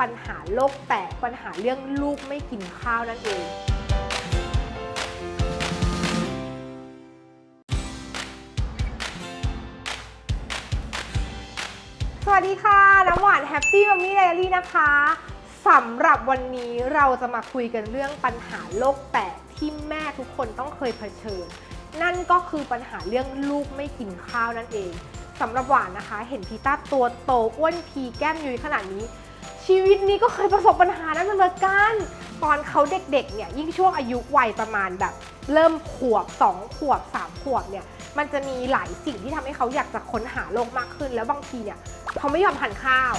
ปัญหาโลกแตกปัญหาเรื่องลูกไม่กินข้าวนั่นเอง สวัสดีค่ะ น้ำหวานแฮปปี้มัมมี่ไดอารี่นะคะสำหรับวันนี้เราจะมาคุยกันเรื่องปัญหาโลกแตกที่แม่ทุกคนต้องเคยเผชิญ นั่นก็คือปัญหาเรื่องลูกไม่กินข้าวนั่นเองสำหรับหวานนะคะ เห็นพีต้าตัวโตอ้วนพีแก้มยุ้ยขนาดนี้ ชีวิตนี้ก็เคยประสบปัญหานั้นเหมือนกันตอนเขาเด็กๆเนี่ยยิ่งช่วงอายุวัยประมาณแบบ เริ่มขวบ 2 ขวบ 3 ขวบเนี่ยมันจะมีหลายสิ่งที่ทำให้เขาอยากจะค้นหาโลกมากขึ้น แล้วบางทีเนี่ยเขาไม่ยอมทานข้าว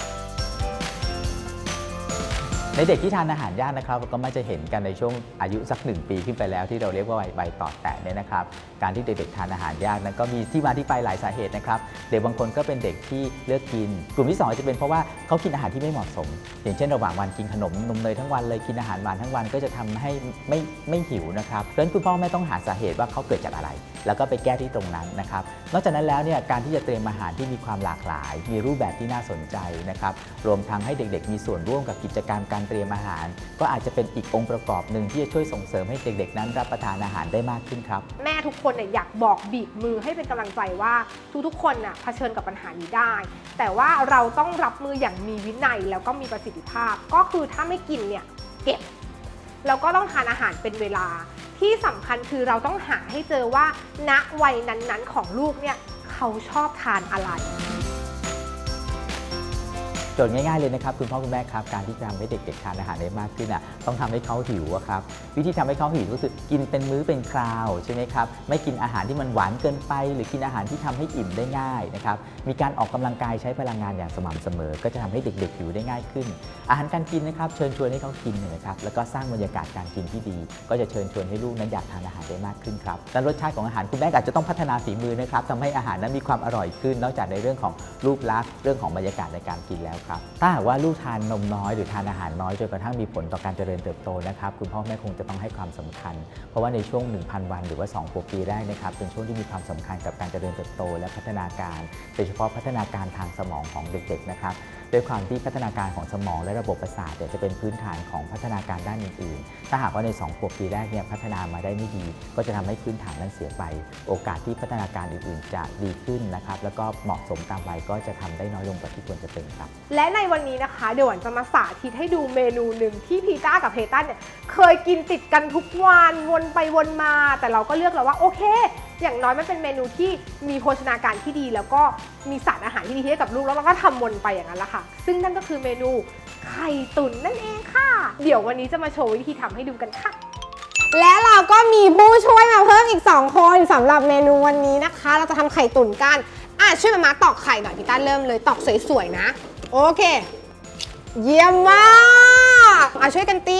ในเด็กที่ทานอาหารยากนะครับก็มักจะเห็นกันในช่วงอายุสักหนึ่งปีขึ้นไปแล้วที่เราเรียกว่าใบต่อแตะเนี่ยนะครับการที่เด็กๆทานอาหารยากนั้นก็มีที่มาที่ไปหลายสาเหตุนะครับเด็กบางคนก็เป็นเด็กที่เลือกกิน กลุ่มที่สองอาจะเป็นเพราะว่าเขากินอาหารที่ไม่เหมาะสม อย่างเช่นระหว่างวันกินขนมนมเนยทั้งวันเลยกินอาหารหวานทั้งวันก็จะทำให้ไม่ไม่หิวนะครับเพราะนั้นคุณพ่อแม่ต้องหาสาเหตุว่าเขาเกิดจากอะไร แล้วก็ไปแก้ที่ตรงนั้นนะครับ นอกจากนั้นแล้วเนี่ยการที่จะเตรียมอาหารที่มีความหลากหลาย มีรูปแบบที่น่าสนใจนะครับ รวมทั้งให้เด็กๆ มีส่วนร่วมกับกิจกรรมการเตรียมอาหาร ก็อาจจะเป็นอีกองค์ประกอบหนึ่งที่จะช่วยส่งเสริมให้เด็กๆ นั้นรับประทานอาหารได้มากขึ้นครับ แม่ทุกคนเนี่ยอยากบอกบีบมือให้เป็นกำลังใจว่าทุกๆ คนน่ะเผชิญกับปัญหานี้ได้ แต่ว่าเราต้องรับมืออย่างมีวินัยแล้วก็มีประสิทธิภาพ ก็คือถ้าไม่กินเนี่ยเก็บแล้วก็ต้องทานอาหารเป็นเวลาที่สำคัญคือเราต้องหาให้เจอว่าณวัยนั้นๆของลูกเนี่ยเขาชอบทานอะไร โจทย์ง่ายๆเลยนะครับคุณพ่อคุณแม่ครับการที่จะทำให้เด็กๆทานอาหารได้มากขึ้นอะต้องทำให้เขาหิวครับวิธีทำให้เขาหิวก็คือกินเป็นมื้อเป็นคราวใช่ไหมครับไม่กินอาหารที่มันหวานเกินไป หรือกินอาหารที่ทำให้อิ่มได้ง่ายนะครับมีการออกกำลังกายใช้พลังงานอย่างสม่ำเสมอ ก็จะทำให้เด็กๆหิวได้ง่ายขึ้น อาหารการกินนะครับเชิญชวนให้เขากินนะครับแล้วก็สร้างบรรยากาศการกินที่ดี ก็จะเชิญชวนให้ลูกนั้นอยากทานอาหารได้มากขึ้นครับและรสชาติของอาหารคุณแม่อาจจะต้องพัฒนาฝีมือนะครับทำให้อาหารนั้นมีความอร่อยขึ้น นอกจากในเรื่องของรูปลักษณ์เรื่องของบรรยากาศในการกินแล้วครับถ้าหากว่าลูกทานนมน้อยหรือทานอาหารน้อยจนกระทั่งมีผลต่อการเจริญเติบโตนะครับคุณพ่อแม่คงจะต้องให้ความสำคัญ เพราะว่าในช่วง 1,000 วัน หรือว่า2ขวบปีแรกนะครับเป็นช่วงที่มีความสำคัญกับการเจริญเติบโตและพัฒนาการ โดยเฉพาะพัฒนาการทางสมองของเด็กๆนะครับ ด้วยความที่พัฒนาการของสมองและระบบประสาทเนี่ยจะเป็นพื้นฐานของพัฒนาการด้านอื่นๆ ถ้าหากว่าใน2ขวบปีแรกเนี่ยพัฒนามาได้ไม่ดี ก็จะทำให้พื้นฐานนั้นเสียไป โอกาสที่พัฒนาการอื่นๆ จะดีขึ้นนะครับ แล้วก็เหมาะสมตามวัยก็จะทำได้น้อยลงกว่าที่ควรจะเป็นครับ และในวันนี้นะคะเดี๋ยวหวันจะมาสาธิตให้ดูเมนูหนึ่งที่พีต้ากับเพตันเนี่ยเคยกินติดกันทุกวันวนไปวนมา แต่เราก็เลือกแล้วว่าโอเค อย่างน้อยมันเป็นเมนูที่มีโภชนาการที่ดี แล้วก็มีสารอาหารที่ดีให้กับลูกแล้วเราก็ทำวนไปอย่างนั้นแหละค่ะ ซึ่งนั่นก็คือเมนูไข่ตุ๋นนั่นเองค่ะ เดี๋ยววันนี้จะมาโชว์วิธีทำให้ดูกันค่ะ และเราก็มีผู้ช่วยมาเพิ่มอีก 2 คนสำหรับเมนูวันนี้นะคะ เราจะทำไข่ตุ๋นกันอะช่วยมามาตอกไข่หน่อยพี่ต้าเริ่มเลยตอกสวยๆนะ โอเค เยี่ยมมากอะช่วยกันตี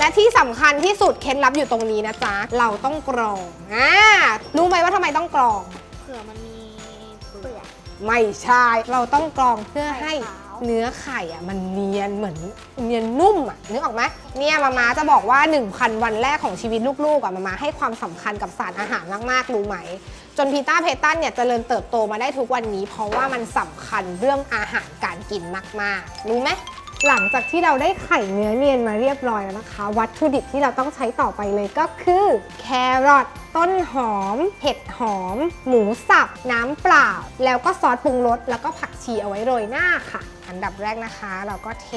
และที่สำคัญที่สุดเคล็ดลับอยู่ตรงนี้นะจ๊ะ เราต้องกรองอ่ารู้ไหมว่าทำไมต้องกรอง เผื่อมันมีเปลือกไม่ใช่ เราต้องกรองเพื่อให้ไข่ขาวเนื้อไข่อะมันเนียนเหมือนเนียนนุ่มอะนึกออกไหมเนี่ยมามาจะบอกว่า 1,000 วันแรกของชีวิตลูกๆอะมามาให้ความสำคัญกับสารอาหารมากๆรู้ไหม จนพีต้าเพตันเนี่ยเจริญเติบโตมาได้ทุกวันนี้ เพราะว่ามันสำคัญเรื่องอาหารการกินมากๆ รู้ไหม หลังจากที่เราได้ไข่เนื้อเนียนมาเรียบร้อยแล้วนะคะ วัตถุดิบที่เราต้องใช้ต่อไปเลยก็คือ แครอทต้นหอม เห็ดหอม หมูสับ น้ำเปล่า แล้วก็ซอสปรุงรสแล้วก็ผักชีเอาไว้โรยหน้าค่ะ อันดับแรกนะคะ เราก็เท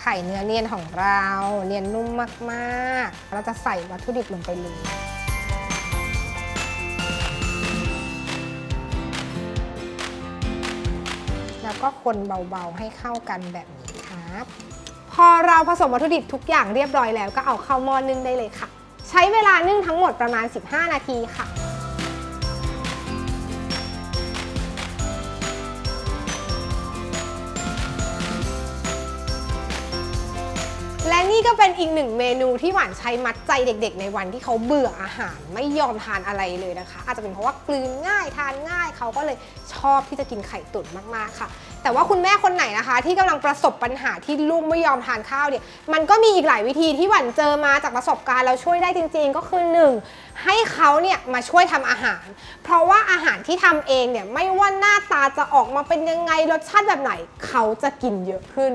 ไข่เนื้อเนียนของเราเนียนนุ่มมากๆ เราจะใส่วัตถุดิบลงไปเลยแล้วก็คนเบาๆให้เข้ากันแบบนี้ครับ พอเราผสมวัตถุดิบทุกอย่างเรียบร้อยแล้วก็เอาเข้าหม้อนึ่งได้เลยค่ะ ใช้เวลานึ่งทั้งหมดประมาณ 15 นาทีค่ะและนี่ก็เป็นอีกหนึ่งเมนูที่หวานใช้มัดใจเด็ก ๆ ในวันที่เขาเบื่ออาหารไม่ยอมทานอะไรเลยนะคะ อาจจะเป็นเพราะว่ากลืนง่ายทานง่ายเขาก็เลยชอบที่จะกินไข่ตุ๋นมากๆค่ะแต่ว่าคุณแม่คนไหนนะคะ ที่กำลังประสบปัญหาที่ลูกไม่ยอมทานข้าวเนี่ยมันก็มีอีกหลายวิธีที่หวันเจอมาจากประสบการณ์เราช่วยได้จริง ๆ ก็คือหนึ่งให้เขาเนี่ยมาช่วยทำอาหาร เพราะว่าอาหารที่ทำเองเนี่ยไม่ว่าหน้าตาจะออกมาเป็นยังไงรสชาติแบบไหน เขาจะกินเยอะขึ้น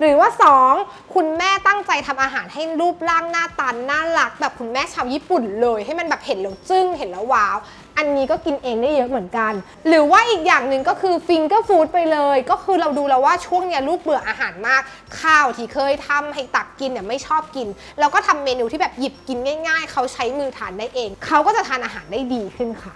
หรือว่า 2 คุณแม่ตั้งใจทำอาหารให้รูปร่างหน้าตาน่ารักแบบคุณแม่ชาวญี่ปุ่นเลย ให้มันแบบเห็นแล้วจึ้งเห็นแล้วว้าว อันนี้ก็กินเองได้เยอะเหมือนกัน หรือว่าอีกอย่างหนึ่งก็คือฟิงเกอร์ฟู้ดไปเลย ก็คือเราดูแล้วว่าช่วงเนี้ยลูกเบื่ออาหารมาก ข้าวที่เคยทำให้ตักกินเนี่ยไม่ชอบกิน เราก็ทำเมนูที่แบบหยิบกินง่าย ๆ เขาใช้มือทานได้เอง เขาก็จะทานอาหารได้ดีขึ้นค่ะ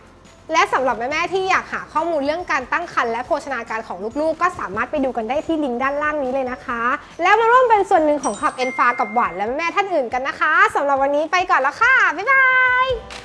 และสำหรับแม่ ๆ ที่อยากหาข้อมูลเรื่องการตั้งครรภ์และโภชนาการของลูก ๆ ก็สามารถไปดูกันได้ที่ลิงก์ด้านล่างนี้เลยนะคะ แล้วมาร่วมเป็นส่วนหนึ่งของขับเอ็นฟากับหวานและแม่ ๆ ท่านอื่นกันนะคะสำหรับวันนี้ไปก่อนแล้วค่ะ บ๊ายบาย